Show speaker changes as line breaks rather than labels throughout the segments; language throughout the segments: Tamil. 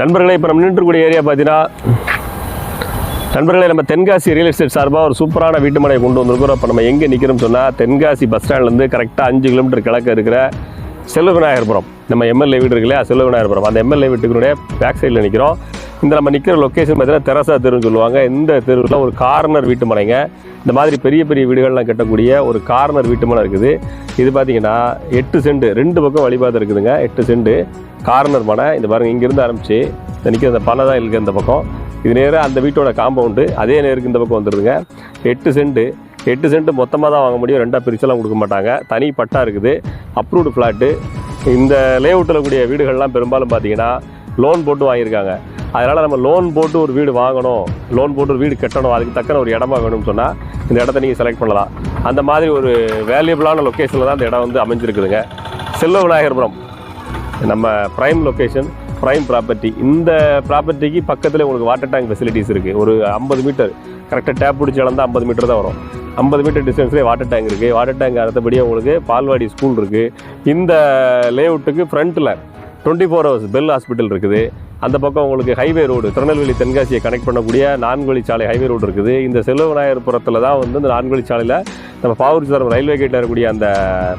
நண்பர்களே இப்போ நம்ம நின்றுக்கூடிய ஏரியா பார்த்தீங்கன்னா நண்பர்களே நம்ம தென்காசி ரியல் எஸ்டேட் சார்பாக ஒரு சூப்பரான வீட்டு மனையை கொண்டு வந்திருக்கிறோம். இப்போ நம்ம எங்கே நிற்கிறோம்னு சொன்னால் தென்காசி பஸ் ஸ்டாண்ட்லேருந்து கரெக்டாக அஞ்சு கிலோமீட்டர் கிழக்க இருக்கிற செல்வ விநாயகர்புரம் நம்ம எம்எல்ஏ வீடு இருக்குல்லையா செல்வ விநாயகர்புரம் அந்த எம்எல்ஏ வீட்டுக்குடைய பேக் சைடில் நிற்கிறோம் இந்த நம்ம நிற்கிற லொக்கேஷன் பார்த்தீங்கன்னா தெரசா தெருன்னு சொல்லுவாங்க. இந்த தெருவில் ஒரு கார்னர் வீட்டு மனைங்க. இந்த மாதிரி பெரிய பெரிய வீடுகள்லாம் கட்டக்கூடிய ஒரு கார்னர் வீட்டு மனை இருக்குது. இது பார்த்தீங்கன்னா எட்டு செண்டு ரெண்டு பக்கம் வழிபாதை இருக்குதுங்க. எட்டு செண்டு கார்னர் மனை. இந்த பாருங்க இங்கேருந்து ஆரம்பிச்சு இந்த நிற்கிற அந்த பனை தான் இருக்குது இந்த பக்கம். இது நேராக அந்த வீட்டோட காம்பவுண்டு அதே நேருக்கு இந்த பக்கம் வந்துடுதுங்க எட்டு செண்டு எட்டு சென்ட் மொத்தமாக தான் வாங்க முடியும். ரெண்டாக பிரிச்செல்லாம் கொடுக்க மாட்டாங்க. தனி பட்டா இருக்குது. அப்ரூவ்டு ஃப்ளாட்டு இந்த லேஅவுட்டில் கூடிய வீடுகள்லாம் பெரும்பாலும் பார்த்தீங்கன்னா லோன் போட்டு வாங்கியிருக்காங்க. அதனால் நம்ம லோன் போட்டு ஒரு வீடு வாங்கணும். லோன் போட்டு ஒரு வீடு கட்டணும். அதுக்கு தக்கன ஒரு இடமா வேணும்னு சொன்னால் இந்த இடத்த நீங்கள் செலக்ட் பண்ணலாம். அந்த மாதிரி ஒரு வேல்யூபிளான லொக்கேஷனில் தான் இந்த இடம் வந்து அமைஞ்சிருக்குதுங்க. செல்வ விநாயகர்புரம். நம்ம ப்ரைம் லொக்கேஷன் ப்ரைம் ப்ராப்பர்ட்டி இந்த ப்ராப்பர்ட்டிக்கு பக்கத்தில் உங்களுக்கு வாட்டர் டேங்க் ஃபெசிலிட்டிஸ் இருக்குது ஒரு ஐம்பது மீட்டர் கரெக்டாக டேப் பிடிச்சி அளந்தா ஐம்பது மீட்டர் தான் வரும். ஐம்பது மீட்டர் டிஸ்டன்ஸ்லேயே வாட்டர் டேங்க் இருக்குது வாட்டர் டேங்க் அடுத்தபடியாக உங்களுக்கு பால்வாடி ஸ்கூல் இருக்குது இந்த லேஅவுட்டுக்கு ஃப்ரண்ட்டில் twenty four hours bell hospital இருக்குது. அந்த பக்கம் உங்களுக்கு ஹைவே ரோடு திருநெல்வேலி தென்காசியை கனெக்ட் பண்ணக்கூடிய நான்கு வழிச்சாலை ஹைவே ரோடு இருக்குது. இந்த செல்வநாயகர்புரத்தில் தான் வந்து இந்த நான்கு வழிச்சாலையில் நம்ம பாவூர்சரம் ரயில்வே கேட்டில் இருக்கக்கூடிய அந்த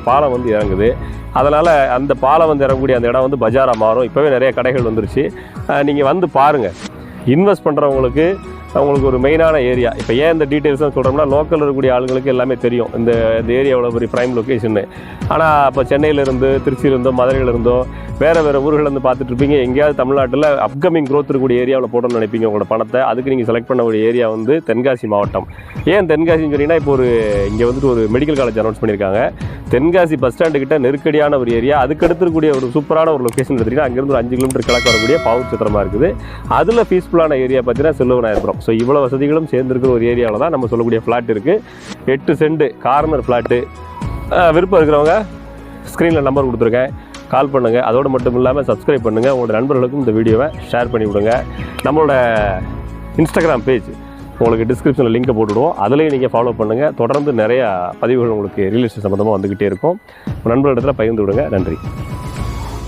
பாலம் வந்து இறங்குது. அதனால் அந்த பாலம் வந்து இறங்கக்கூடிய அந்த இடம் வந்து பஜாராக மாறும். இப்போவே நிறைய கடைகள் வந்துருச்சு. நீங்கள் வந்து பாருங்கள் இன்வெஸ்ட் பண்ணுறவங்களுக்கு அவங்களுக்கு ஒரு மெயினான ஏரியா இப்போ ஏன் இந்த டீட்டெயில்ஸ்லாம் சொல்கிறோம்னா லோக்கலில் இருக்கக்கூடிய ஆளுங்களுக்கு எல்லாமே தெரியும். இந்த இந்த ஏரியா எவ்வளோ பெரிய ப்ரைம் லொக்கேஷன்னு ஆனால் இப்போ சென்னையிலேருந்து திருச்சியிலேருந்தோ மதுரையிலேருந்தோ வேறு வேறு ஊர்கள்லேருந்து பார்த்துட்டு இருப்பீங்க. எங்கேயாவது தமிழ்நாட்டில் அப்கமிங் க்ரோத் இருக்கக்கூடிய ஏரியாவில் போடணும்னு நினைப்பீங்க உங்களோட பணத்தை. அதுக்கு நீங்கள் செலக்ட் பண்ணக்கூடிய ஏரியா வந்து தென்காசி மாவட்டம். ஏன் தென்காசின்னு சொன்னீங்கன்னா இப்போ ஒரு இங்கே வந்துட்டு ஒரு மெடிக்கல் காலேஜ் அனௌன்ஸ் பண்ணியிருக்காங்க. தென்காசி பஸ் ஸ்டாண்டு கிட்ட நெருக்கடியான ஒரு ஏரியா அதுக்கு அடுத்து ஒரு சூப்பரான ஒரு லொக்கேஷன் எடுத்துக்கிட்டா அங்கேருந்து ஒரு அஞ்சு கிலோமீட்டர் கிழக்கு வரக்கூடிய பாவூர் இருக்குது. அதில் பீஸ்ஃபுல்லான ஏரியா பார்த்தீங்கன்னா செல்வநாயகபுரம் ஸோ இவ்வளோ வசதிகளும் சேர்ந்துருக்கிற ஒரு ஏரியாவில் தான் நம்ம சொல்லக்கூடிய ஃப்ளாட் இருக்குது எட்டு செண்டு கார்னர் ஃப்ளாட்டு விருப்பம் இருக்கிறவங்க ஸ்க்ரீனில் நம்பர் கொடுத்துருக்கேன். கால் பண்ணுங்கள் அதோடு மட்டும் இல்லாமல் சப்ஸ்கிரைப் பண்ணுங்கள் உங்களோட நண்பர்களுக்கும் இந்த வீடியோவை ஷேர் பண்ணி விடுங்க. நம்மளோட இன்ஸ்டாகிராம் பேஜ் உங்களுக்கு டிஸ்கிரிப்ஷனில் லிங்கை போட்டுவிடுவோம் அதுலேயும் நீங்கள் ஃபாலோ பண்ணுங்கள் தொடர்ந்து நிறையா பதிவுகள் உங்களுக்கு ரியல் எஸ்டேட் சம்மந்தமாக வந்துக்கிட்டே இருக்கும் நண்பர்களிடத்தில் பகிர்ந்து விடுங்க. நன்றி.